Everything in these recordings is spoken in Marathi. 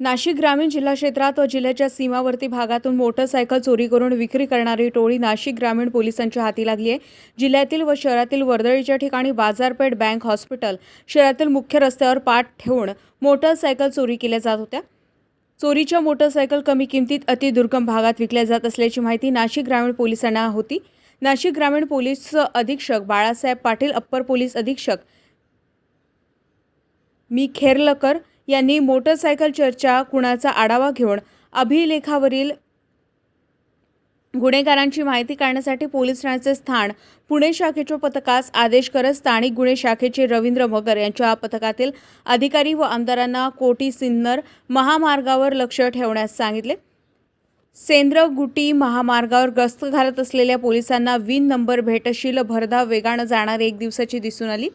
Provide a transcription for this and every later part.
नाशिक ग्रामीण जिल्हा क्षेत्रात व जिल्ह्याच्या सीमावर्ती भागातून मोटरसायकल चोरी करून विक्री करणारी टोळी नाशिक ग्रामीण पोलिसांच्या हाती लागली आहे. जिल्ह्यातील व शहरातील वर्दळीच्या ठिकाणी बाजारपेठ बँक हॉस्पिटल शहरातील मुख्य रस्त्यावर पाठ ठेवून मोटरसायकल चोरी केल्या जात होत्या. चोरीच्या मोटरसायकल कमी किमतीत अतिदुर्गम भागात विकल्या जात असल्याची माहिती नाशिक ग्रामीण पोलिसांना होती. नाशिक ग्रामीण पोलीस अधीक्षक बाळासाहेब पाटील अप्पर पोलीस अधीक्षक मी खेरलकर यांनी मोटरसायकल चर्चा कुणाचा आढावा घेऊन अभिलेखावरील गुन्हेगारांची माहिती काढण्यासाठी पोलीस ठाण्याचे स्थान पुणे शाखेच्या पथकास आदेश करत स्थानिक गुन्हे शाखेचे रवींद्र मगर यांच्या पथकातील अधिकारी व आमदारांना कोटी सिन्नर महामार्गावर लक्ष ठेवण्यास सांगितले. सेंद्रगुटी महामार्गावर गस्त घालत असलेल्या पोलिसांना विन नंबर भेटशील भरधाव वेगानं जाणारी एक दिवसाची दिसून आली.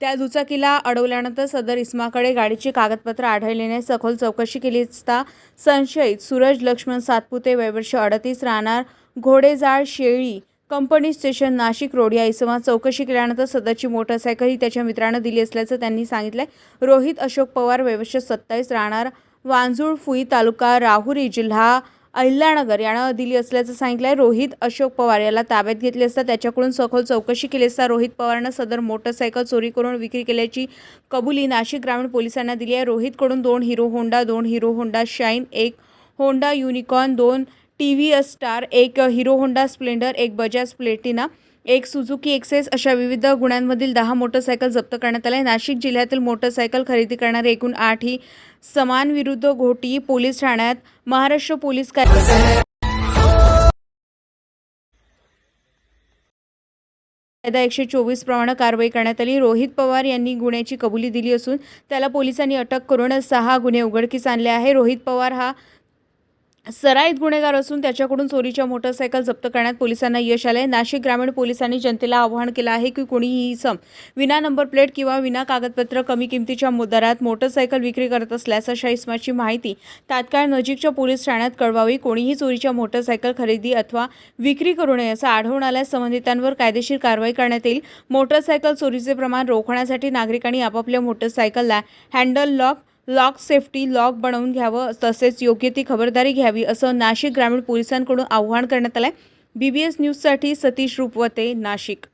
त्या दुचाकीला अडवल्यानंतर सदर इस्माकडे गाडीची कागदपत्र आढळल्याने सखोल चौकशी केली असता संशयित सूरज लक्ष्मण सातपुते वयवर्ष अडतीस राहणार घोडेजाळ शेळी कंपनी स्टेशन नाशिक रोड या इसमात चौकशी केल्यानंतर सदरची मोटरसायकल ही त्याच्या मित्रानं दिली असल्याचं त्यांनी सांगितलंय. रोहित अशोक पवार वयवर्ष सत्तावीस राहणार वांजूळ फुई तालुका राहुरी जिल्हा अहिल्यानगर यानं दिली असल्याचं सांगितलं आहे रोहित अशोक पवार याला ताब्यात घेतले असता त्याच्याकडून सखोल चौकशी केली असता रोहित पवारनं सदर मोटरसायकल चोरी करून विक्री केल्याची कबुली नाशिक ग्रामीण पोलिसांना दिली आहे. रोहितकडून दोन हिरो होंडा दोन हिरो होंडा शाईन एक होंडा युनिकॉर्न दोन टी व्ही एस स्टार एक हिरो होंडा स्प्लेंडर एक बजाज प्लेटिना एक सुझुकी एक्सेस अशा विविध गुन्ह्यांमधील दहा मोटरसायकल जप्त करण्यात आल्या नाशिक जिल्ह्यातील मोटरसायकल खरेदी करणारे एकूण आठ ही समान विरुद्ध घोटी पोलीस ठाण्यात महाराष्ट्र पोलीस काय कायदा एकशे चोवीस प्रमाणे कारवाई करण्यात आली. रोहित पवार यांनी गुन्ह्याची कबुली दिली असून त्याला पोलिसांनी अटक करून सहा गुन्हे उघडकीस आणले आहे. रोहित पवार हा सराईत गुन्हेगार असून त्याच्याकडून चोरीच्या मोटरसायकल जप्त करण्यात पोलिसांना यश आले नाशिक ग्रामीण पोलिसांनी जनतेला आवाहन केलं आहे की कोणीही सम विना नंबर प्लेट किंवा विना कागदपत्र कमी किमतीच्या दरात मोटरसायकल विक्री करत असल्यास अशा इसमाची माहिती. तात्काळ नजीकच्या पोलीस ठाण्यात कळवावी कोणीही चोरीच्या मोटरसायकल खरेदी अथवा विक्री करू नये असं आढळून आल्यास संबंधितांवर कायदेशीर कारवाई करण्यात येईल. मोटरसायकल चोरीचे प्रमाण रोखण्यासाठी नागरिकांनी आपापल्या मोटरसायकलला handle lock lock safety lock बनवून घ्यावं तसेच योग्य ती खबरदारी घ्यावी असं नाशिक ग्रामीण पोलिसांकडून आवाहन करण्यात आलं आहे बी बी एस न्यूजसाठी सतीश रुपवते नाशिक.